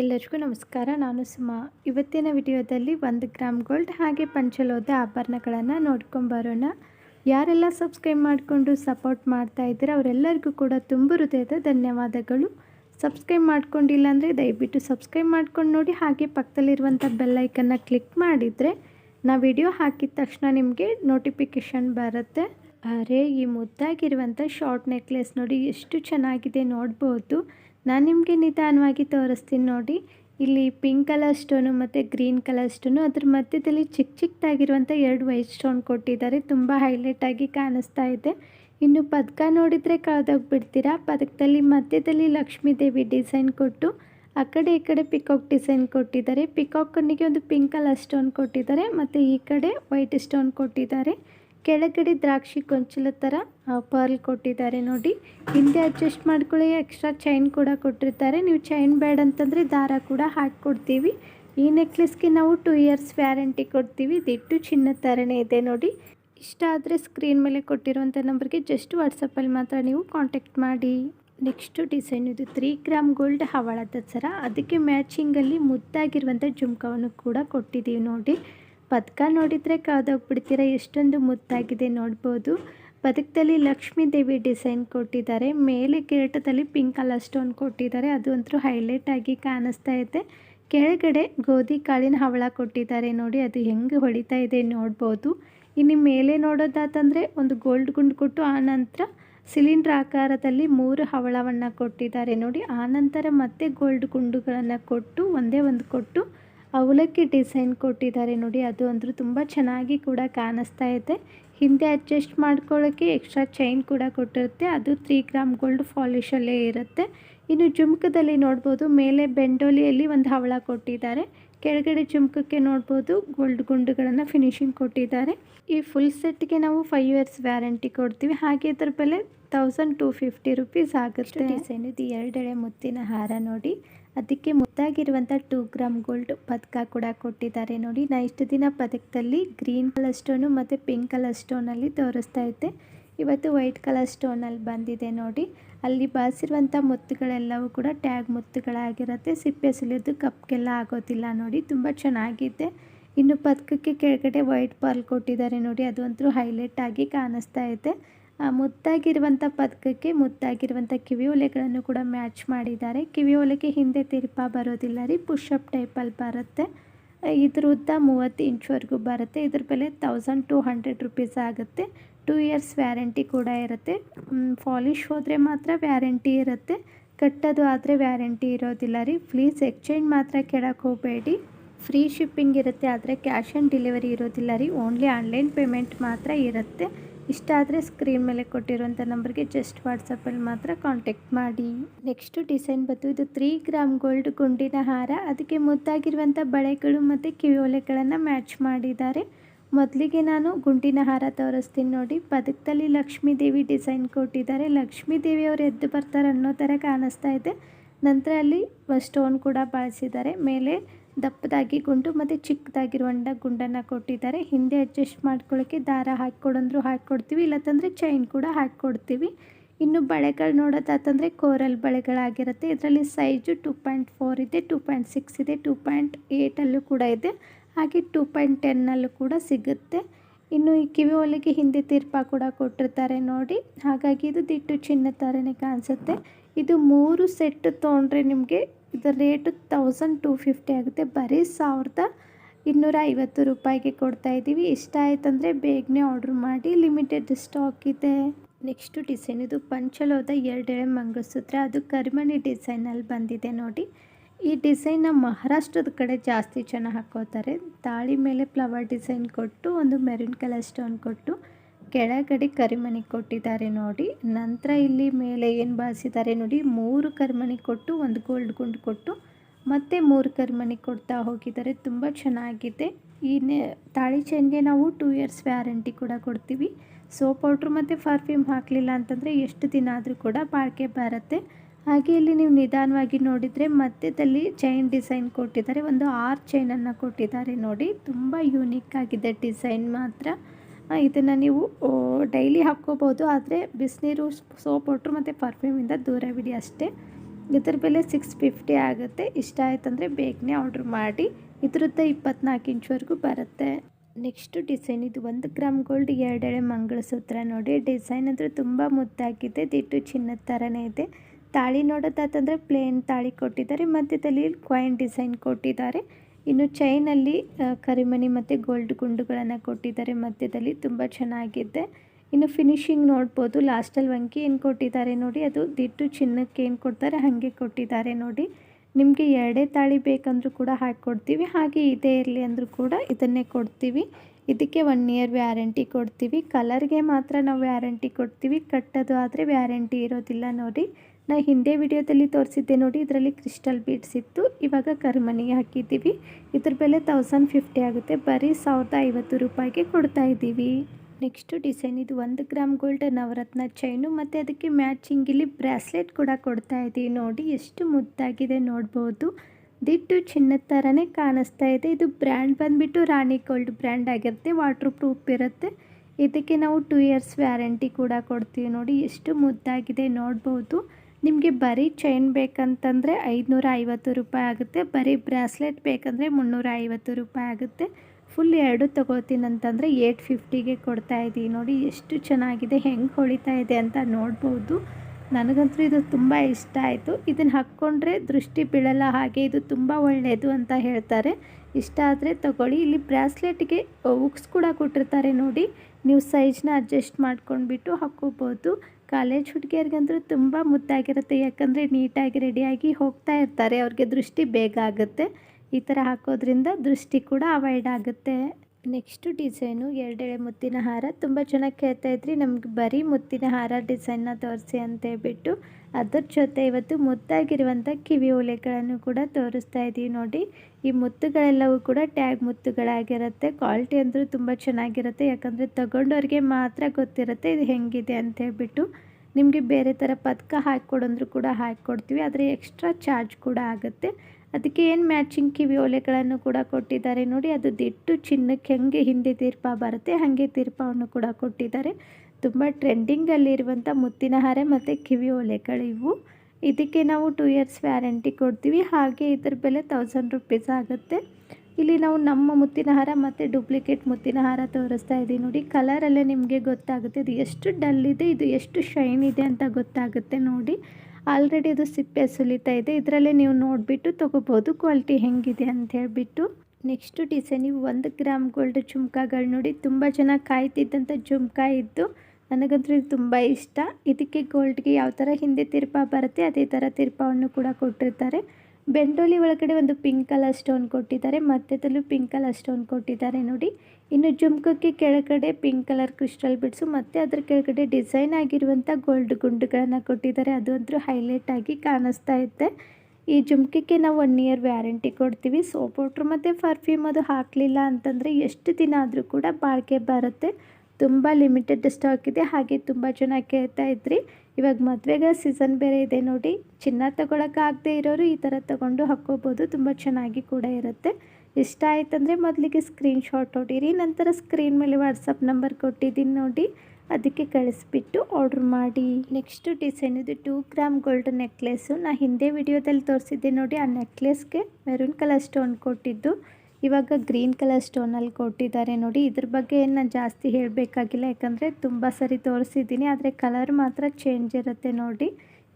ಎಲ್ಲರಿಗೂ ನಮಸ್ಕಾರ. ನಾನು ಸುಮಾ. ಇವತ್ತಿನ ವಿಡಿಯೋದಲ್ಲಿ ಒಂದು ಗ್ರಾಮ್ ಗೋಲ್ಡ್ ಹಾಗೆ ಪಂಚಲೋದ ಆಭರಣಗಳನ್ನು ನೋಡ್ಕೊಂಬರೋಣ ಯಾರೆಲ್ಲ ಸಬ್ಸ್ಕ್ರೈಬ್ ಮಾಡಿಕೊಂಡು ಸಪೋರ್ಟ್ ಮಾಡ್ತಾ ಇದ್ದೀರ ಅವರೆಲ್ಲರಿಗೂ ಕೂಡ ತುಂಬ ಹೃದಯದ ಧನ್ಯವಾದಗಳು. ಸಬ್ಸ್ಕ್ರೈಬ್ ಮಾಡ್ಕೊಂಡಿಲ್ಲ ಅಂದರೆ ದಯವಿಟ್ಟು ಸಬ್ಸ್ಕ್ರೈಬ್ ಮಾಡ್ಕೊಂಡು ನೋಡಿ. ಹಾಗೆ ಪಕ್ಕದಲ್ಲಿರುವಂಥ ಬೆಲ್ಲೈಕನ್ನು ಕ್ಲಿಕ್ ಮಾಡಿದರೆ ನಾ ವಿಡಿಯೋ ಹಾಕಿದ ತಕ್ಷಣ ನಿಮಗೆ ನೋಟಿಫಿಕೇಷನ್ ಬರುತ್ತೆ. ಅರೆ, ಈ ಮುದ್ದಾಗಿರುವಂಥ ಶಾರ್ಟ್ ನೆಕ್ಲೆಸ್ ನೋಡಿ ಎಷ್ಟು ಚೆನ್ನಾಗಿದೆ ನೋಡ್ಬೋದು. ನಾನು ನಿಮಗೆ ನಿಧಾನವಾಗಿ ತೋರಿಸ್ತೀನಿ ನೋಡಿ. ಇಲ್ಲಿ ಪಿಂಕ್ ಕಲರ್ ಸ್ಟೋನು ಮತ್ತು ಗ್ರೀನ್ ಕಲರ್ ಸ್ಟೋನು ಅದ್ರ ಮಧ್ಯದಲ್ಲಿ ಚಿಕ್ಕ ಚಿಕ್ಕದಾಗಿರುವಂಥ ಎರಡು ವೈಟ್ ಸ್ಟೋನ್ ಕೊಟ್ಟಿದ್ದಾರೆ. ತುಂಬ ಹೈಲೈಟಾಗಿ ಕಾಣಿಸ್ತಾ ಇದೆ. ಇನ್ನು ಪದಕ ನೋಡಿದರೆ ಕಳೆದೋಗ್ಬಿಡ್ತೀರಾ? ಪದಕದಲ್ಲಿ ಮಧ್ಯದಲ್ಲಿ ಲಕ್ಷ್ಮೀ ದೇವಿ ಡಿಸೈನ್ ಕೊಟ್ಟು, ಆ ಕಡೆ ಈ ಕಡೆ ಪಿಕಾಕ್ ಡಿಸೈನ್ ಕೊಟ್ಟಿದ್ದಾರೆ. ಪಿಕಾಕ್ ಕಣ್ಣಿಗೆ ಒಂದು ಪಿಂಕ್ ಕಲರ್ ಸ್ಟೋನ್ ಕೊಟ್ಟಿದ್ದಾರೆ. ಮತ್ತು ಈ ಕಡೆ ವೈಟ್ ಸ್ಟೋನ್ ಕೊಟ್ಟಿದ್ದಾರೆ. ಕೆಳಗಡೆ ದ್ರಾಕ್ಷಿ ಕೊಂಚಲ ಥರ ಪರ್ಲ್ ಕೊಟ್ಟಿದ್ದಾರೆ ನೋಡಿ. ಹಿಂದೆ ಅಡ್ಜಸ್ಟ್ ಮಾಡ್ಕೊಳ್ಳಿ ಎಕ್ಸ್ಟ್ರಾ ಚೈನ್ ಕೂಡ ಕೊಟ್ಟಿರ್ತಾರೆ. ನೀವು ಚೈನ್ ಬೇಡ ಅಂತಂದರೆ ದಾರ ಕೂಡ ಹಾಕ್ಕೊಡ್ತೀವಿ. ಈ ನೆಕ್ಲೆಸ್ಗೆ ನಾವು ಟೂ ಇಯರ್ಸ್ ವ್ಯಾರಂಟಿ ಕೊಡ್ತೀವಿ. ದಿಟ್ಟು ಚಿನ್ನ ಥರನೇ ಇದೆ ನೋಡಿ. ಇಷ್ಟ ಆದರೆ ಸ್ಕ್ರೀನ್ ಮೇಲೆ ಕೊಟ್ಟಿರುವಂಥ ನಂಬರ್ಗೆ ಜಸ್ಟ್ ವಾಟ್ಸಪ್ಪಲ್ಲಿ ಮಾತ್ರ ನೀವು ಕಾಂಟ್ಯಾಕ್ಟ್ ಮಾಡಿ. ನೆಕ್ಸ್ಟು ಡಿಸೈನ್ ಇದು ತ್ರೀ ಗ್ರಾಮ್ ಗೋಲ್ಡ್ ಹವಳದ ಸರ ಅದಕ್ಕೆ ಮ್ಯಾಚಿಂಗಲ್ಲಿ ಮುದ್ದಾಗಿರುವಂಥ ಜುಮ್ಕವನ್ನು ಕೂಡ ಕೊಟ್ಟಿದ್ದೀವಿ ನೋಡಿ. ಪದಕ ನೋಡಿದರೆ ಕಾದೋಗ್ಬಿಡ್ತೀರ? ಎಷ್ಟೊಂದು ಮುದ್ದಾಗಿದೆ ನೋಡ್ಬೋದು. ಪದಕದಲ್ಲಿ ಲಕ್ಷ್ಮೀ ದೇವಿ ಡಿಸೈನ್ ಕೊಟ್ಟಿದ್ದಾರೆ. ಮೇಲೆ ಕಿರೀಟದಲ್ಲಿ ಪಿಂಕ್ ಕಲರ್ ಸ್ಟೋನ್ ಕೊಟ್ಟಿದ್ದಾರೆ. ಅದು ಅಂತೂ ಹೈಲೈಟ್ ಆಗಿ ಕಾಣಿಸ್ತಾ ಇದೆ. ಕೆಳಗಡೆ ಗೋಧಿ ಕಾಳಿನ ಹವಳ ಕೊಟ್ಟಿದ್ದಾರೆ ನೋಡಿ, ಅದು ಹೆಂಗೆ ಹೊಳಿತಾ ಇದೆ ನೋಡ್ಬೋದು. ಇನ್ನು ಮೇಲೆ ನೋಡೋದಾತಂದರೆ ಒಂದು ಗೋಲ್ಡ್ ಗುಂಡು ಕೊಟ್ಟು ಆನಂತರ ಸಿಲಿಂಡ್ರ್ ಆಕಾರದಲ್ಲಿ ಮೂರು ಹವಳವನ್ನು ಕೊಟ್ಟಿದ್ದಾರೆ ನೋಡಿ. ಆನಂತರ ಮತ್ತೆ ಗೋಲ್ಡ್ ಗುಂಡುಗಳನ್ನು ಕೊಟ್ಟು, ಒಂದೇ ಒಂದು ಕೊಟ್ಟು ಅವಲಕ್ಕಿ ಡಿಸೈನ್ ಕೊಟ್ಟಿದ್ದಾರೆ ನೋಡಿ, ಅದು ಅಂದರೂ ತುಂಬ ಚೆನ್ನಾಗಿ ಕೂಡ ಕಾಣಿಸ್ತಾ ಇದೆ. ಹಿಂದೆ ಅಡ್ಜಸ್ಟ್ ಮಾಡ್ಕೊಳ್ಳೋಕ್ಕೆ ಎಕ್ಸ್ಟ್ರಾ ಚೈನ್ ಕೂಡ ಕೊಟ್ಟಿರುತ್ತೆ. ಅದು ತ್ರೀ ಗ್ರಾಮ್ ಗೋಲ್ಡ್ ಫಾಲಿಶಲ್ಲೇ ಇರುತ್ತೆ. ಇನ್ನು ಜುಮ್ಕದಲ್ಲಿ ನೋಡ್ಬೋದು, ಮೇಲೆ ಬೆಂಡೋಲಿಯಲ್ಲಿ ಒಂದು ಹವಳ ಕೊಟ್ಟಿದ್ದಾರೆ. ಕೆಳಗಡೆ ಜುಮ್ಕಕ್ಕೆ ನೋಡ್ಬೋದು, ಗೋಲ್ಡ್ ಗುಂಡುಗಳನ್ನು ಫಿನಿಶಿಂಗ್ ಕೊಟ್ಟಿದ್ದಾರೆ. ಈ ಫುಲ್ ಸೆಟ್ಗೆ ನಾವು ಫೈವ್ ಇಯರ್ಸ್ ವ್ಯಾರಂಟಿ ಕೊಡ್ತೀವಿ. ಹಾಗೆ ಇದರ ಬೆಲೆ ತೌಸಂಡ್ ಟು ಫಿಫ್ಟಿ ರುಪೀಸ್ ಆಗುತ್ತೆ. ಡಿಸೈನ್ ಇದು ಎರಡೆಳೆ ಮುತ್ತಿನ ಹಾರ ನೋಡಿ. ಅದಕ್ಕೆ ಮುದ್ದಾಗಿರುವಂಥ ಟೂ ಗ್ರಾಮ್ ಗೋಲ್ಡ್ ಪದಕ ಕೂಡ ಕೊಟ್ಟಿದ್ದಾರೆ ನೋಡಿ. ನಾ ಇಷ್ಟು ದಿನ ಪದಕದಲ್ಲಿ ಗ್ರೀನ್ ಕಲರ್ ಸ್ಟೋನು ಮತ್ತು ಪಿಂಕ್ ಕಲರ್ ಸ್ಟೋನಲ್ಲಿ ತೋರಿಸ್ತಾ ಇದ್ದೆ. ಇವತ್ತು ವೈಟ್ ಕಲರ್ ಸ್ಟೋನಲ್ಲಿ ಬಂದಿದೆ ನೋಡಿ. ಅಲ್ಲಿ ಬಾಸಿರುವಂಥ ಮುತ್ತುಗಳೆಲ್ಲವೂ ಕೂಡ ಟ್ಯಾಗ್ ಮುತ್ತುಗಳಾಗಿರುತ್ತೆ. ಸಿಪ್ಪೆ ಸುಲಿಯೋದು ಕಪ್ಗೆಲ್ಲ ಆಗೋದಿಲ್ಲ ನೋಡಿ. ತುಂಬ ಚೆನ್ನಾಗಿದೆ. ಇನ್ನು ಪದಕಕ್ಕೆ ಕೆಳಗಡೆ ವೈಟ್ ಪರ್ಲ್ ಕೊಟ್ಟಿದ್ದಾರೆ ನೋಡಿ. ಅದು ಅಂತೂ ಹೈಲೈಟ್ ಆಗಿ ಕಾಣಿಸ್ತಾ ಇದೆ. ಮುದ್ದಾಗಿರುವಂಥ ಪದಕಕ್ಕೆ ಮುದ್ದಾಗಿರುವಂಥ ಕಿವಿ ಒಲೆಗಳನ್ನು ಕೂಡ ಮ್ಯಾಚ್ ಮಾಡಿದ್ದಾರೆ. ಕಿವಿ ಒಲೆಗೆ ಹಿಂದೆ ತಿರುಪ ಬರೋದಿಲ್ಲ ರೀ. ಪುಷಪ್ ಟೈಪಲ್ಲಿ ಬರುತ್ತೆ. ಇದ್ರ ಉದ್ದ ಮೂವತ್ತು ಇಂಚ್ವರೆಗೂ ಬರುತ್ತೆ. ಇದ್ರ ಬೆಲೆ ತೌಸಂಡ್ ಟು ಹಂಡ್ರೆಡ್ ರುಪೀಸ್ ಆಗುತ್ತೆ. ಟೂ ಇಯರ್ಸ್ ವ್ಯಾರಂಟಿ ಕೂಡ ಇರುತ್ತೆ. ಪಾಲಿಶ್ ಹೋದರೆ ಮಾತ್ರ ವ್ಯಾರಂಟಿ ಇರುತ್ತೆ. ಕಟ್ಟೋದು ಆದರೆ ವ್ಯಾರಂಟಿ ಇರೋದಿಲ್ಲ ರೀ. ಪ್ಲೀಸ್ ಎಕ್ಸ್ಚೇಂಜ್ ಮಾತ್ರ ಕೆಳಕ್ಕೆ ಹೋಗಬೇಡಿ. ಫ್ರೀ ಶಿಪ್ಪಿಂಗ್ ಇರುತ್ತೆ, ಆದರೆ ಕ್ಯಾಶ್ ಆನ್ ಡೆಲಿವರಿ ಇರೋದಿಲ್ಲ ರೀ. ಓನ್ಲಿ ಆನ್ಲೈನ್ ಪೇಮೆಂಟ್ ಮಾತ್ರ ಇರುತ್ತೆ. ಇಷ್ಟ ಆದರೆ ಸ್ಕ್ರೀನ್ ಮೇಲೆ ಕೊಟ್ಟಿರುವಂಥ ನಂಬರ್ಗೆ ಜಸ್ಟ್ ವಾಟ್ಸಪ್ಪಲ್ಲಿ ಮಾತ್ರ ಕಾಂಟ್ಯಾಕ್ಟ್ ಮಾಡಿ. ನೆಕ್ಸ್ಟು ಡಿಸೈನ್ ಬಂತು ಇದು ತ್ರೀ ಗ್ರಾಮ್ ಗೋಲ್ಡ್ ಗುಂಡಿನ ಹಾರ. ಅದಕ್ಕೆ ಮುದ್ದಾಗಿರುವಂಥ ಬಳೆಗಳು ಮತ್ತು ಕಿವಿಯೋಲೆಗಳನ್ನು ಮ್ಯಾಚ್ ಮಾಡಿದ್ದಾರೆ. ಮೊದಲಿಗೆ ನಾನು ಗುಂಡಿನ ಹಾರ ತೋರಿಸ್ತೀನಿ ನೋಡಿ. ಪದಕದಲ್ಲಿ ಲಕ್ಷ್ಮೀ ದೇವಿ ಡಿಸೈನ್ ಕೊಟ್ಟಿದ್ದಾರೆ. ಲಕ್ಷ್ಮೀ ದೇವಿ ಅವರು ಎದ್ದು ಬರ್ತಾರೆ ಅನ್ನೋ ಥರ ಕಾಣಿಸ್ತಾ ಇದೆ. ನಂತರ ಅಲ್ಲಿ ಸ್ಟೋನ್ ಕೂಡ ಬಳಸಿದ್ದಾರೆ. ಮೇಲೆ ದಪ್ಪದಾಗಿ ಗುಂಡು ಮತ್ತು ಚಿಕ್ಕದಾಗಿರುವಂಥ ಗುಂಡನ್ನು ಕೊಟ್ಟಿದ್ದಾರೆ. ಹಿಂದೆ ಅಡ್ಜಸ್ಟ್ ಮಾಡ್ಕೊಳ್ಳೋಕ್ಕೆ ದಾರ ಹಾಕ್ಕೊಡಂದ್ರೂ ಹಾಕ್ಕೊಡ್ತೀವಿ, ಇಲ್ಲತ್ತಂದರೆ ಚೈನ್ ಕೂಡ ಹಾಕ್ಕೊಡ್ತೀವಿ. ಇನ್ನು ಬಳೆಗಳು ನೋಡೋದಾತಂದರೆ ಕೋರಲ್ ಬಳೆಗಳಾಗಿರುತ್ತೆ. ಇದರಲ್ಲಿ ಸೈಜು ಟೂ ಪಾಯಿಂಟ್ ಫೋರ್ ಇದೆ ಟೂ ಪಾಯಿಂಟ್ ಸಿಕ್ಸ್ ಇದೆ ಟೂ ಪಾಯಿಂಟ್ ಏಯ್ಟಲ್ಲೂ ಕೂಡ ಇದೆ. ಹಾಗೆ ಟೂ ಪಾಯಿಂಟ್ ಟೆನ್ನಲ್ಲೂ ಕೂಡ ಸಿಗುತ್ತೆ. ಇನ್ನು ಈ ಕಿವಿ ಒಲೆಗೆ ಹಿಂದೆ ತೀರ್ಪ ಕೂಡ ಕೊಟ್ಟಿರ್ತಾರೆ ನೋಡಿ. ಹಾಗಾಗಿ ಇದು ದಿಟ್ಟು ಚಿನ್ನ ಥರನೇ ಕಾಣಿಸುತ್ತೆ. ಇದು ಮೂರು ಸೆಟ್ ತೊಗೊಂಡ್ರೆ ನಿಮಗೆ ಇದರ ರೇಟು ತೌಸಂಡ್ ಟೂ ಫಿಫ್ಟಿ ಆಗುತ್ತೆ. ಬರೀ ಸಾವಿರದ ಇನ್ನೂರ ಐವತ್ತು ರೂಪಾಯಿಗೆ ಕೊಡ್ತಾ ಇದ್ದೀವಿ. ಇಷ್ಟ ಆಯ್ತಂದರೆ ಬೇಗನೆ ಆರ್ಡ್ರ್ ಮಾಡಿ ಲಿಮಿಟೆಡ್ ಸ್ಟಾಕ್ ಇದೆ. ನೆಕ್ಸ್ಟು ಡಿಸೈನ್ ಇದು ಪಂಚಲೋದ ಎರಡೆಳೆ ಮಂಗಸೂತ್ರ ಅದು ಕರಿಮಣಿ ಡಿಸೈನಲ್ಲಿ ಬಂದಿದೆ ನೋಡಿ. ಈ ಡಿಸೈನ್ನ ಮಹಾರಾಷ್ಟ್ರದ ಕಡೆ ಜಾಸ್ತಿ ಜನ ಹಾಕೋತಾರೆ. ತಾಳಿ ಮೇಲೆ ಫ್ಲವರ್ ಡಿಸೈನ್ ಕೊಟ್ಟು, ಒಂದು ಮೆರೂನ್ ಕಲರ್ ಸ್ಟೋನ್ ಕೊಟ್ಟು. ಕೆಳಗಡೆ ಕರಿಮಣಿ ಕೊಟ್ಟಿದ್ದಾರೆ ನೋಡಿ, ನಂತರ ಇಲ್ಲಿ ಮೇಲೆ ಏನು ಬಳಸಿದ್ದಾರೆ ನೋಡಿ, ಮೂರು ಕರಿಮಣಿ ಕೊಟ್ಟು ಒಂದು ಗೋಲ್ಡ್ ಗುಂಡು ಕೊಟ್ಟು ಮತ್ತೆ ಮೂರು ಕರಿಮಣಿ ಕೊಡ್ತಾ ಹೋಗಿದ್ದಾರೆ. ತುಂಬ ಚೆನ್ನಾಗಿದೆ. ಈ ತಾಳಿ ಚೈನ್ಗೆ ನಾವು ಟೂ ಇಯರ್ಸ್ ವ್ಯಾರಂಟಿ ಕೂಡ ಕೊಡ್ತೀವಿ. ಸೋಪ್ ಪೌಡ್ರ್ ಮತ್ತು ಪರ್ಫ್ಯೂಮ್ ಹಾಕಲಿಲ್ಲ ಅಂತಂದರೆ ಎಷ್ಟು ದಿನ ಆದರೂ ಕೂಡ ಬಾಳಿಕೆ ಬರುತ್ತೆ. ಹಾಗೆ ಇಲ್ಲಿ ನೀವು ನಿಧಾನವಾಗಿ ನೋಡಿದರೆ ಮಧ್ಯದಲ್ಲಿ ಚೈನ್ ಡಿಸೈನ್ ಕೊಟ್ಟಿದ್ದಾರೆ. ಒಂದು ಆರ್ ಚೈನನ್ನು ಕೊಟ್ಟಿದ್ದಾರೆ ನೋಡಿ. ತುಂಬ ಯೂನಿಕ್ ಆಗಿದೆ ಡಿಸೈನ್ ಮಾತ್ರ. ಇದನ್ನು ನೀವು ಡೈಲಿ ಹಾಕ್ಕೋಬೋದು ಆದರೆ ಬಿಸಿನೀರು, ಸೋಪ್ ಒಟ್ಟರು ಮತ್ತು ಪರ್ಫ್ಯೂಮಿಂದ ದೂರವಿಡಿ ಅಷ್ಟೇ. ಇದ್ರ ಬೆಲೆ ಸಿಕ್ಸ್ ಫಿಫ್ಟಿ ಆಗುತ್ತೆ. ಇಷ್ಟ ಆಯ್ತಂದರೆ ಬೇಗನೆ ಆರ್ಡ್ರ್ ಮಾಡಿ. ಇದ್ರದ್ದು ಇಪ್ಪತ್ನಾಲ್ಕು ಇಂಚ್ವರೆಗೂ ಬರುತ್ತೆ. ನೆಕ್ಸ್ಟು ಡಿಸೈನ್ ಇದು ಒಂದು ಗ್ರಾಮ್ ಗೋಲ್ಡ್ ಎರಡೆಳೆ ಮಂಗಳಸೂತ್ರ. ನೋಡಿ ಡಿಸೈನ್ ಅಂದರೆ ತುಂಬ ಮುದ್ದಾಗಿದೆ. ದಿಟ್ಟು ಚಿನ್ನದ ಥರನೇ ಇದೆ. ತಾಳಿ ನೋಡೋದಾತಂದರೆ ಪ್ಲೇನ್ ತಾಳಿ ಕೊಟ್ಟಿದ್ದಾರೆ. ಮಧ್ಯದಲ್ಲಿ ಕಾಯಿನ್ ಡಿಸೈನ್ ಕೊಟ್ಟಿದ್ದಾರೆ. ಇನ್ನು ಚೈನಲ್ಲಿ ಕರಿಮಣಿ ಮತ್ತು ಗೋಲ್ಡ್ ಗುಂಡುಗಳನ್ನು ಕೊಟ್ಟಿದ್ದಾರೆ. ಮಧ್ಯದಲ್ಲಿ ತುಂಬ ಚೆನ್ನಾಗಿದೆ. ಇನ್ನು ಫಿನಿಶಿಂಗ್ ನೋಡ್ಬೋದು. ಲಾಸ್ಟಲ್ಲಿ ವಂಕಿ ಏನು ಕೊಟ್ಟಿದ್ದಾರೆ ನೋಡಿ, ಅದು ದಿಟ್ಟು ಚಿನ್ನಕ್ಕೆ ಏನು ಕೊಡ್ತಾರೆ ಹಾಗೆ ಕೊಟ್ಟಿದ್ದಾರೆ ನೋಡಿ. ನಿಮಗೆ ಎರಡೇ ತಾಳಿ ಬೇಕಂದ್ರೂ ಕೂಡ ಹಾಕ್ಕೊಡ್ತೀವಿ ಹಾಗೆ ಇದೇ ಇರಲಿ ಅಂದರೂ ಕೂಡ ಇದನ್ನೇ ಕೊಡ್ತೀವಿ. ಇದಕ್ಕೆ ಒನ್ ಇಯರ್ ವ್ಯಾರಂಟಿ ಕೊಡ್ತೀವಿ. ಕಲರ್ಗೆ ಮಾತ್ರ ನಾವು ವ್ಯಾರಂಟಿ ಕೊಡ್ತೀವಿ. ಕಟ್ಟೋದು ಆದರೆ ವ್ಯಾರಂಟಿ ಇರೋದಿಲ್ಲ ನೋಡಿ. ನಾ ಹಿಂದೆ ವಿಡಿಯೋದಲ್ಲಿ ತೋರಿಸಿದ್ದೆ ನೋಡಿ, ಇದರಲ್ಲಿ ಕ್ರಿಸ್ಟಲ್ ಬೀಡ್ಸ್ ಇತ್ತು. ಇವಾಗ ಕರಿಮಣಿ ಹಾಕಿದ್ದೀವಿ. ಇದ್ರ ಬೆಲೆ ತೌಸಂಡ್ ಫಿಫ್ಟಿ ಆಗುತ್ತೆ. ಬರೀ ಸಾವಿರದ ಐವತ್ತು ರೂಪಾಯಿಗೆ ಕೊಡ್ತಾ ಇದ್ದೀವಿ. ನೆಕ್ಸ್ಟು ಡಿಸೈನ್ ಇದು ಒಂದು ಗ್ರಾಮ್ ಗೋಲ್ಡ್ ನವರತ್ನ ಚೈನು ಮತ್ತು ಅದಕ್ಕೆ ಮ್ಯಾಚಿಂಗ್ ಇಲ್ಲಿ ಬ್ರಾಸ್ಲೆಟ್ ಕೂಡ ಕೊಡ್ತಾ ಇದ್ದೀವಿ ನೋಡಿ, ಎಷ್ಟು ಮುದ್ದಾಗಿದೆ ನೋಡ್ಬೋದು. ದಿಟ್ಟು ಚಿನ್ನದ ಥರನೇ ಕಾಣಿಸ್ತಾ ಇದೆ. ಇದು ಬ್ರ್ಯಾಂಡ್ ಬಂದುಬಿಟ್ಟು ರಾಣಿ ಗೋಲ್ಡ್ ಬ್ರ್ಯಾಂಡ್ ಆಗಿರುತ್ತೆ. ವಾಟ್ರ್ ಪ್ರೂಫ್ ಇರುತ್ತೆ. ಇದಕ್ಕೆ ನಾವು ಟೂ ಇಯರ್ಸ್ ವ್ಯಾರಂಟಿ ಕೂಡ ಕೊಡ್ತೀವಿ ನೋಡಿ, ಎಷ್ಟು ಮುದ್ದಾಗಿದೆ ನೋಡ್ಬೋದು. ನಿಮಗೆ ಬರೀ ಚೈನ್ ಬೇಕಂತಂದರೆ ಐದುನೂರ ಐವತ್ತು ರೂಪಾಯಿ ಆಗುತ್ತೆ, ಬರೀ ಬ್ರಾಸ್ಲೆಟ್ ಬೇಕಂದರೆ ಮುನ್ನೂರ ಐವತ್ತು ರೂಪಾಯಿ ಆಗುತ್ತೆ. ಫುಲ್ ಎರಡು ತೊಗೋತೀನಿ ಅಂತಂದರೆ ಏಯ್ಟ್ ಫಿಫ್ಟಿಗೆ ಕೊಡ್ತಾ ಇದ್ದೀವಿ ನೋಡಿ ಎಷ್ಟು ಚೆನ್ನಾಗಿದೆ, ಹೆಂಗೆ ಹೊಳಿತಾ ಇದೆ ಅಂತ ನೋಡ್ಬೋದು. ನನಗಂತೂ ಇದು ತುಂಬ ಇಷ್ಟ ಆಯಿತು. ಇದನ್ನು ಹಾಕ್ಕೊಂಡ್ರೆ ದೃಷ್ಟಿ ಬೀಳಲ್ಲ, ಹಾಗೆ ಇದು ತುಂಬ ಒಳ್ಳೆಯದು ಅಂತ ಹೇಳ್ತಾರೆ. ಇಷ್ಟ ಆದರೆ ತಗೊಳ್ಳಿ. ಇಲ್ಲಿ ಬ್ರಾಸ್ಲೆಟ್ಗೆ ಉಕ್ಸ್ ಕೂಡ ಕೊಟ್ಟಿರ್ತಾರೆ ನೋಡಿ. ನೀವು ಸೈಜ್ನ ಅಡ್ಜಸ್ಟ್ ಮಾಡ್ಕೊಂಡ್ಬಿಟ್ಟು ಹಾಕ್ಕೋಬೋದು. ಕಾಲೇಜ್ ಹುಡುಗಿಯರಿಗಂತೂ ತುಂಬ ಮುದ್ದಾಗಿರುತ್ತೆ. ಯಾಕಂದರೆ ನೀಟಾಗಿ ರೆಡಿಯಾಗಿ ಹೋಗ್ತಾ ಇರ್ತಾರೆ. ಅವ್ರಿಗೆ ದೃಷ್ಟಿ ಬೇಗ ಆಗುತ್ತೆ. ಈ ಥರ ಹಾಕೋದ್ರಿಂದ ದೃಷ್ಟಿ ಕೂಡ ಅವಾಯ್ಡ್ ಆಗುತ್ತೆ. ನೆಕ್ಸ್ಟು ಡಿಸೈನು ಎರಡೆಳೆ ಮುತ್ತಿನ ಹಾರ. ತುಂಬ ಚೆನ್ನಾಗಿ ಕೇಳ್ತಾ ಇದ್ರಿ. ನಮ್ಗೆ ಬರೀ ಮುತ್ತಿನ ಹಾರ ಡಿಸೈನ್ನ ತೋರಿಸಿ ಅಂತ ಹೇಳ್ಬಿಟ್ಟು ಅದ್ರ ಜೊತೆ ಇವತ್ತು ಮುತ್ತಾಗಿರುವಂಥ ಕಿವಿ ಓಲೆಗಳನ್ನು ಕೂಡ ತೋರಿಸ್ತಾ ಇದ್ದೀವಿ ನೋಡಿ. ಈ ಮುತ್ತುಗಳೆಲ್ಲವೂ ಕೂಡ ಟ್ಯಾಗ್ ಮುತ್ತುಗಳಾಗಿರುತ್ತೆ. ಕ್ವಾಲಿಟಿ ಅಂದರೂ ತುಂಬ ಚೆನ್ನಾಗಿರುತ್ತೆ. ಯಾಕಂದರೆ ತಗೊಂಡವ್ರಿಗೆ ಮಾತ್ರ ಗೊತ್ತಿರುತ್ತೆ ಇದು ಹೆಂಗಿದೆ ಅಂತ ಹೇಳ್ಬಿಟ್ಟು. ನಿಮಗೆ ಬೇರೆ ಥರ ಪದಕ ಹಾಕ್ಕೊಡಂದ್ರೂ ಕೂಡ ಹಾಕ್ಕೊಡ್ತೀವಿ. ಆದರೆ ಎಕ್ಸ್ಟ್ರಾ ಚಾರ್ಜ್ ಕೂಡ ಆಗುತ್ತೆ. ಅದಕ್ಕೆ ಏನು ಮ್ಯಾಚಿಂಗ್ ಕಿವಿ ಓಲೆಗಳನ್ನು ಕೂಡ ಕೊಟ್ಟಿದ್ದಾರೆ ನೋಡಿ, ಅದು ದಿಟ್ಟು ಚಿನ್ನಕ್ಕೆ ಹೆಂಗೆ ಹಿಂದೆ ತೀರ್ಪ ಬರುತ್ತೆ, ಹಾಗೆ ತೀರ್ಪವನ್ನು ಕೂಡ ಕೊಟ್ಟಿದ್ದಾರೆ. ತುಂಬ ಟ್ರೆಂಡಿಂಗಲ್ಲಿರುವಂಥ ಮುತ್ತಿನ ಹಾರೆ ಮತ್ತು ಕಿವಿ ಒಲೆಗಳಿವು ಇದಕ್ಕೆ ನಾವು ಟೂ ಇಯರ್ಸ್ ವ್ಯಾರಂಟಿ ಕೊಡ್ತೀವಿ. ಹಾಗೆ ಇದ್ರ ಬೆಲೆ ತೌಸಂಡ್ ರುಪೀಸ್ ಆಗುತ್ತೆ. ಇಲ್ಲಿ ನಾವು ನಮ್ಮ ಮುತ್ತಿನ ಹಾರ ಮತ್ತು ಡೂಪ್ಲಿಕೇಟ್ ಮುತ್ತಿನ ಹಾರ ತೋರಿಸ್ತಾ ಇದ್ದೀವಿ ನೋಡಿ. ಕಲರಲ್ಲೇ ನಿಮಗೆ ಗೊತ್ತಾಗುತ್ತೆ. ಇದು ಎಷ್ಟು ಡಲ್ ಇದೆ, ಇದು ಎಷ್ಟು ಶೈನ್ ಇದೆ ಅಂತ ಗೊತ್ತಾಗುತ್ತೆ ನೋಡಿ. ಆಲ್ರೆಡಿ ಅದು ಸಿಪ್ಪೆ ಸುಲಿತಾ ಇದೆ. ಇದರಲ್ಲೇ ನೀವು ನೋಡಿಬಿಟ್ಟು ತೊಗೋಬೋದು. ಕ್ವಾಲಿಟಿ ಹೆಂಗಿದೆ ಅಂತ ಹೇಳ್ಬಿಟ್ಟು. ನೆಕ್ಸ್ಟು ಡಿಸೈನ್ ಒಂದು ಗ್ರಾಮ್ ಗೋಲ್ಡ್ ಜುಮ್ಕಾಗಳು ನೋಡಿ, ತುಂಬ ಚೆನ್ನಾಗಿ ಕಾಯ್ತಿದ್ದಂಥ ಜುಮ್ಕಾ ಇದ್ದು ನನಗಂತೂ ಇದು ತುಂಬ ಇಷ್ಟ. ಇದಕ್ಕೆ ಗೋಲ್ಡ್ಗೆ ಯಾವ ಥರ ಹಿಂದೆ ತಿರ್ಪ ಬರುತ್ತೆ, ಅದೇ ಥರ ತಿರ್ಪವನ್ನು ಕೂಡ ಕೊಟ್ಟಿರ್ತಾರೆ. ಬೆಂಡೋಲಿ ಒಳಗಡೆ ಒಂದು ಪಿಂಕ್ ಕಲರ್ ಸ್ಟೋನ್ ಕೊಟ್ಟಿದ್ದಾರೆ, ಮಧ್ಯದಲ್ಲೂ ಪಿಂಕ್ ಕಲರ್ ಸ್ಟೋನ್ ಕೊಟ್ಟಿದ್ದಾರೆ ನೋಡಿ. ಇನ್ನು ಜುಮ್ಕಕ್ಕೆ ಕೆಳಗಡೆ ಪಿಂಕ್ ಕಲರ್ ಕ್ರಿಸ್ಟಲ್ ಬಿಡ್ಸು ಮತ್ತು ಅದ್ರ ಕೆಳಗಡೆ ಡಿಸೈನ್ ಆಗಿರುವಂಥ ಗೋಲ್ಡ್ ಗುಂಡುಗಳನ್ನು ಕೊಟ್ಟಿದ್ದಾರೆ. ಅದು ಅಂತೂ ಹೈಲೈಟ್ ಆಗಿ ಕಾಣಿಸ್ತಾ ಇದೆ ಈ ಜುಮ್ಕಕ್ಕೆ ನಾವು ಒನ್ ಇಯರ್ ವ್ಯಾರಂಟಿ ಕೊಡ್ತೀವಿ. ಸೋಪ್ ಪೌಡ್ರ್ ಮತ್ತು ಪರ್ಫ್ಯೂಮ್ ಅದು ಹಾಕಲಿಲ್ಲ ಅಂತಂದರೆ ಎಷ್ಟು ದಿನ ಆದರೂ ಕೂಡ ಬಾಳಿಕೆ ಬರುತ್ತೆ. ತುಂಬ ಲಿಮಿಟೆಡ್ ಸ್ಟಾಕ್ ಇದೆ. ಹಾಗೆ ತುಂಬ ಜನ ಕೇಳ್ತಾ ಇದ್ರಿ. ಇವಾಗ ಮದುವೆಗೆ ಸೀಸನ್ ಬೇರೆ ಇದೆ ನೋಡಿ. ಚಿನ್ನ ತಗೊಳಕ್ಕಾಗದೇ ಇರೋರು ಈ ಥರ ತಗೊಂಡು ಹಾಕ್ಕೋಬೋದು. ತುಂಬ ಚೆನ್ನಾಗಿ ಕೂಡ ಇರುತ್ತೆ. ಇಷ್ಟ ಆಯ್ತಂದರೆ ಮೊದಲಿಗೆ ಸ್ಕ್ರೀನ್ ಶಾಟ್ ಹೊಡೀರಿ ನಂತರ ಸ್ಕ್ರೀನ್ ಮೇಲೆ ವಾಟ್ಸಪ್ ನಂಬರ್ ಕೊಟ್ಟಿದ್ದೀನಿ ನೋಡಿ. ಅದಕ್ಕೆ ಕಳಿಸ್ಬಿಟ್ಟು ಆರ್ಡ್ರ್ ಮಾಡಿ. ನೆಕ್ಸ್ಟು ಡಿಸೈನ್ ಇದು ಟೂ ಗ್ರಾಮ್ ಗೋಲ್ಡ್ ನೆಕ್ಲೆಸ್ಸು ನಾ ಹಿಂದೆ ವಿಡಿಯೋದಲ್ಲಿ ತೋರಿಸಿದ್ದೆ ನೋಡಿ. ಆ ನೆಕ್ಲೆಸ್ಗೆ ಮೆರೂನ್ ಕಲರ್ ಸ್ಟೋನ್ ಕೊಟ್ಟಿದ್ದು. ಇವಾಗ ಗ್ರೀನ್ ಕಲರ್ ಸ್ಟೋನಲ್ಲಿ ಕೊಟ್ಟಿದ್ದಾರೆ ನೋಡಿ. ಇದ್ರ ಬಗ್ಗೆ ಏನು ನಾನು ಜಾಸ್ತಿ ಹೇಳಬೇಕಾಗಿಲ್ಲ. ಯಾಕಂದರೆ ತುಂಬ ಸರಿ ತೋರಿಸಿದ್ದೀನಿ. ಆದರೆ ಕಲರ್ ಮಾತ್ರ ಚೇಂಜ್ ಇರುತ್ತೆ ನೋಡಿ.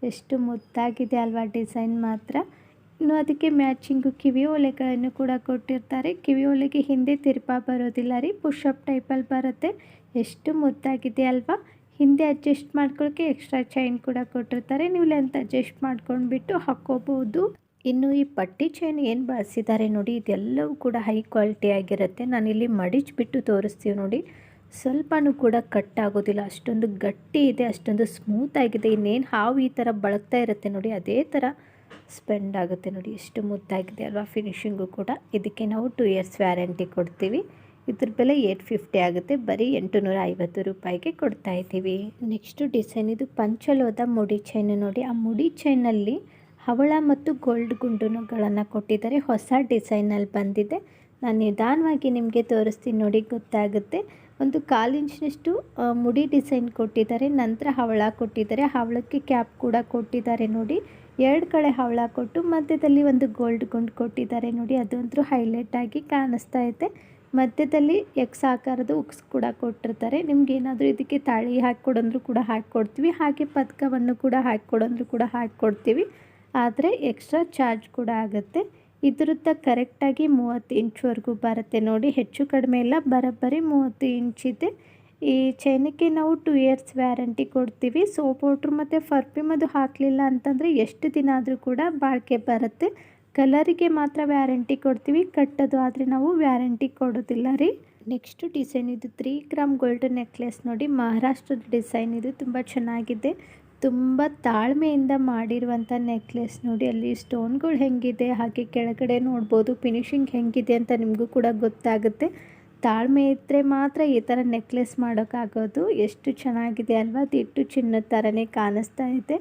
ಎಷ್ಟು ಮುದ್ದಾಗಿದೆ ಅಲ್ವಾ ಡಿಸೈನ್ ಮಾತ್ರ. ಇನ್ನು ಅದಕ್ಕೆ ಮ್ಯಾಚಿಂಗು ಕಿವಿ ಓಲೆಗಳನ್ನು ಕೂಡ ಕೊಟ್ಟಿರ್ತಾರೆ. ಕಿವಿ ಓಲೆಗೆ ಹಿಂದೆ ತಿರ್ಪಾ ಬರೋದಿಲ್ಲ ರೀ. ಪುಷಪ್ ಟೈಪಲ್ಲಿ ಬರುತ್ತೆ. ಎಷ್ಟು ಮುದ್ದಾಗಿದೆ ಅಲ್ವಾ. ಹಿಂದೆ ಅಡ್ಜಸ್ಟ್ ಮಾಡ್ಕೊಳ್ಳೋಕ್ಕೆ ಎಕ್ಸ್ಟ್ರಾ ಚೈನ್ ಕೂಡ ಕೊಟ್ಟಿರ್ತಾರೆ. ನೀವು ಲೆಂತ್ ಅಡ್ಜಸ್ಟ್ ಮಾಡ್ಕೊಂಡ್ಬಿಟ್ಟು ಹಾಕ್ಕೋಬೋದು ಇನ್ನು ಈ ಪಟ್ಟಿ ಚೈನ್ ಏನು ಬಳಸಿದ್ದಾರೆ ನೋಡಿ, ಇದೆಲ್ಲವೂ ಕೂಡ ಹೈ ಕ್ವಾಲಿಟಿ ಆಗಿರುತ್ತೆ. ನಾನಿಲ್ಲಿ ಮಡಿಚ್ಬಿಟ್ಟು ತೋರಿಸ್ತೀವಿ ನೋಡಿ. ಸ್ವಲ್ಪನೂ ಕೂಡ ಕಟ್ ಆಗೋದಿಲ್ಲ. ಅಷ್ಟೊಂದು ಗಟ್ಟಿ ಇದೆ, ಅಷ್ಟೊಂದು ಸ್ಮೂತ್ ಆಗಿದೆ. ಇನ್ನೇನು ಹಾವು ಈ ಥರ ಬಳಕ್ತಾ ಇರುತ್ತೆ ನೋಡಿ, ಅದೇ ಥರ ಸ್ಪೆಂಡ್ ಆಗುತ್ತೆ ನೋಡಿ. ಎಷ್ಟು ಮುದ್ದಾಗಿದೆ ಅಲ್ವಾ ಫಿನಿಷಿಂಗು ಕೂಡ. ಇದಕ್ಕೆ ನಾವು ಟೂ ಇಯರ್ಸ್ ವ್ಯಾರಂಟಿ ಕೊಡ್ತೀವಿ. ಇದ್ರ ಬೆಲೆ ಏಯ್ಟ್ ಫಿಫ್ಟಿ ಆಗುತ್ತೆ. ಬರೀ ಎಂಟುನೂರ ಐವತ್ತು ರೂಪಾಯಿಗೆ ಕೊಡ್ತಾ ಇದ್ದೀವಿ. ನೆಕ್ಸ್ಟು ಡಿಸೈನ್ ಇದು ಪಂಚಲೋದ ಮುಡಿ ಚೈನು ನೋಡಿ. ಆ ಮುಡಿ ಚೈನಲ್ಲಿ ಹವಳ ಮತ್ತು ಗೋಲ್ಡ್ ಗುಂಡುಗಳನ್ನು ಕೊಟ್ಟಿದ್ದಾರೆ. ಹೊಸ ಡಿಸೈನಲ್ಲಿ ಬಂದಿದೆ. ನಾನು ನಿಧಾನವಾಗಿ ನಿಮಗೆ ತೋರಿಸ್ತೀನಿ ನೋಡಿ, ಗೊತ್ತಾಗುತ್ತೆ. ಒಂದು ಕಾಲು ಇಂಚಿನಷ್ಟು ಮುಡಿ ಡಿಸೈನ್ ಕೊಟ್ಟಿದ್ದಾರೆ. ನಂತರ ಹವಳ ಕೊಟ್ಟಿದ್ದಾರೆ. ಹವಳಕ್ಕೆ ಕ್ಯಾಪ್ ಕೂಡ ಕೊಟ್ಟಿದ್ದಾರೆ ನೋಡಿ. ಎರಡು ಕಡೆ ಹವಳ ಕೊಟ್ಟು ಮಧ್ಯದಲ್ಲಿ ಒಂದು ಗೋಲ್ಡ್ ಗುಂಡು ಕೊಟ್ಟಿದ್ದಾರೆ ನೋಡಿ. ಅದಂತೂ ಹೈಲೈಟ್ ಆಗಿ ಕಾಣಿಸ್ತಾ ಇದೆ. ಮಧ್ಯದಲ್ಲಿ ಎಕ್ಸ್ ಆಕಾರದ ಉಕ್ಸ್ ಕೂಡ ಕೊಟ್ಟಿರ್ತಾರೆ. ನಿಮ್ಗೆ ಏನಾದರೂ ಇದಕ್ಕೆ ತಾಳಿ ಹಾಕ್ಕೊಡಂದ್ರೂ ಕೂಡ ಹಾಕಿಕೊಡ್ತೀವಿ. ಹಾಗೆ ಪದಕವನ್ನು ಕೂಡ ಹಾಕಿಕೊಡಂದ್ರು ಕೂಡ ಹಾಕಿಕೊಡ್ತೀವಿ. ಆದರೆ ಎಕ್ಸ್ಟ್ರಾ ಚಾರ್ಜ್ ಕೂಡ ಆಗುತ್ತೆ. ಇದರದ್ದ ಕರೆಕ್ಟಾಗಿ ಮೂವತ್ತು ಇಂಚ್ವರೆಗೂ ಬರುತ್ತೆ ನೋಡಿ. ಹೆಚ್ಚು ಕಡಿಮೆ ಇಲ್ಲ, ಬರೋಬ್ಬರಿ ಮೂವತ್ತು ಇಂಚಿದೆ ಈ ಚೈನಕ್ಕೆ ನಾವು ಟೂ ಇಯರ್ಸ್ ವ್ಯಾರಂಟಿ ಕೊಡ್ತೀವಿ. ಸೋಪ್ ಪೌಡ್ರ್ ಮತ್ತು ಪರ್ಫ್ಯೂಮ್ ಅದು ಹಾಕಲಿಲ್ಲ ಅಂತಂದರೆ ಎಷ್ಟು ದಿನ ಆದರೂ ಕೂಡ ಬಾಳಿಕೆ ಬರುತ್ತೆ. ಕಲರಿಗೆ ಮಾತ್ರ ವ್ಯಾರಂಟಿ ಕೊಡ್ತೀವಿ, ಕಟ್ಟೋದು ಆದರೆ ನಾವು ವ್ಯಾರಂಟಿ ಕೊಡೋದಿಲ್ಲ ರೀ. ನೆಕ್ಸ್ಟ್ ಡಿಸೈನ್ ಇದು ತ್ರೀ ಗ್ರಾಮ್ ಗೋಲ್ಡ್ ನೆಕ್ಲೆಸ್ ನೋಡಿ. ಮಹಾರಾಷ್ಟ್ರದ ಡಿಸೈನ್ ಇದು ತುಂಬ ಚೆನ್ನಾಗಿದೆ. ತುಂಬ ತಾಳ್ಮೆಯಿಂದ ಮಾಡಿರುವಂಥ ನೆಕ್ಲೆಸ್ ನೋಡಿ, ಅಲ್ಲಿ ಸ್ಟೋನ್ಗಳು ಹೆಂಗಿದೆ, ಹಾಗೆ ಕೆಳಗಡೆ ನೋಡ್ಬೋದು ಫಿನಿಶಿಂಗ್ ಹೆಂಗಿದೆ ಅಂತ ನಿಮಗೂ ಕೂಡ ಗೊತ್ತಾಗುತ್ತೆ. ತಾಳ್ಮೆ ಇದ್ದರೆ ಮಾತ್ರ ಈ ಥರ ನೆಕ್ಲೆಸ್ ಮಾಡೋಕ್ಕಾಗೋದು. ಎಷ್ಟು ಚೆನ್ನಾಗಿದೆ ಅಲ್ವಾ? ದಿಟ್ಟು ಚಿನ್ನದ ಥರನೇ ಕಾಣಿಸ್ತಾ ಇದೆ.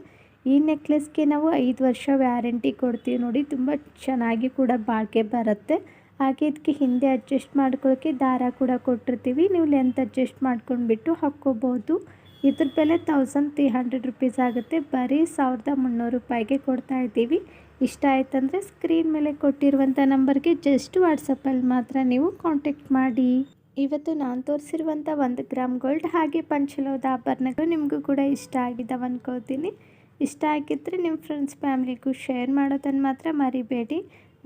ಈ ನೆಕ್ಲೆಸ್ಗೆ ನಾವು ಐದು ವರ್ಷ ವ್ಯಾರಂಟಿ ಕೊಡ್ತೀವಿ ನೋಡಿ, ತುಂಬ ಚೆನ್ನಾಗಿ ಕೂಡ ಬಾಳಿಕೆ ಬರುತ್ತೆ. ಹಾಗೆ ಇದಕ್ಕೆ ಹಿಂದೆ ಅಡ್ಜಸ್ಟ್ ಮಾಡ್ಕೊಳ್ಳೋಕ್ಕೆ ದಾರ ಕೂಡ ಕೊಟ್ಟಿರ್ತೀವಿ. ನೀವು ಲೆಂತ್ ಅಡ್ಜಸ್ಟ್ ಮಾಡ್ಕೊಂಡ್ಬಿಟ್ಟು ಹಾಕ್ಕೋಬೋದು. ಇದ್ರ ಬೆಲೆ ತೌಸಂಡ್ ತ್ರೀ ಹಂಡ್ರೆಡ್ ರುಪೀಸ್ ಆಗುತ್ತೆ. ಬರೀ ಸಾವಿರದ ಮುನ್ನೂರು ರೂಪಾಯಿಗೆ ಕೊಡ್ತಾ ಇದ್ದೀವಿ. ಇಷ್ಟ ಆಯ್ತಂದರೆ ಸ್ಕ್ರೀನ್ ಮೇಲೆ ಕೊಟ್ಟಿರುವಂಥ ನಂಬರ್ಗೆ ಜಸ್ಟ್ ವಾಟ್ಸಪ್ಪಲ್ಲಿ ಮಾತ್ರ ನೀವು ಕಾಂಟ್ಯಾಕ್ಟ್ ಮಾಡಿ. ಇವತ್ತು ನಾನು ತೋರಿಸಿರುವಂಥ ಒಂದು ಗ್ರಾಮ್ ಗೋಲ್ಡ್ ಹಾಗೆ ಪಂಚಲೋದ ಆಭರಣಗಳು ನಿಮಗೂ ಕೂಡ ಇಷ್ಟ ಆಗಿದ್ದಾವೆ ಅನ್ಕೋತೀನಿ. ಇಷ್ಟ ಆಗಿದ್ದರೆ ನಿಮ್ಮ ಫ್ರೆಂಡ್ಸ್ ಫ್ಯಾಮಿಲಿಗೂ ಶೇರ್ ಮಾಡೋದನ್ನು ಮಾತ್ರ ಮರಿಬೇಡಿ.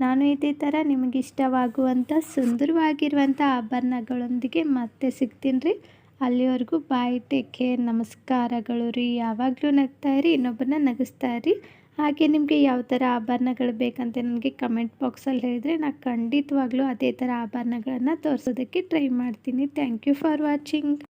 ನಾನು ಇದೇ ಥರ ನಿಮಗಿಷ್ಟವಾಗುವಂಥ ಸುಂದರವಾಗಿರುವಂಥ ಆಭರಣಗಳೊಂದಿಗೆ ಮತ್ತೆ ಸಿಗ್ತೀನಿ ರೀ. ಅಲ್ಲಿವರೆಗೂ ಬಾಯ್, ಟೇಕ್ ಕೇರ್, ನಮಸ್ಕಾರಗಳು ರೀ. ಯಾವಾಗಲೂ ನಗ್ತಾ ಇರಿ ಇನ್ನೊಬ್ಬರನ್ನ ನಗಿಸ್ತಾ ಇರಿ. ಹಾಗೆ ನಿಮಗೆ ಯಾವ ಥರ ಆಭರಣಗಳು ಬೇಕಂತ ನನಗೆ ಕಮೆಂಟ್ ಬಾಕ್ಸಲ್ಲಿ ಹೇಳಿದರೆ ನಾನು ಖಂಡಿತವಾಗ್ಲೂ ಅದೇ ಥರ ಆಭರಣಗಳನ್ನು ತೋರಿಸೋದಕ್ಕೆ ಟ್ರೈ ಮಾಡ್ತೀನಿ. Thank you for watching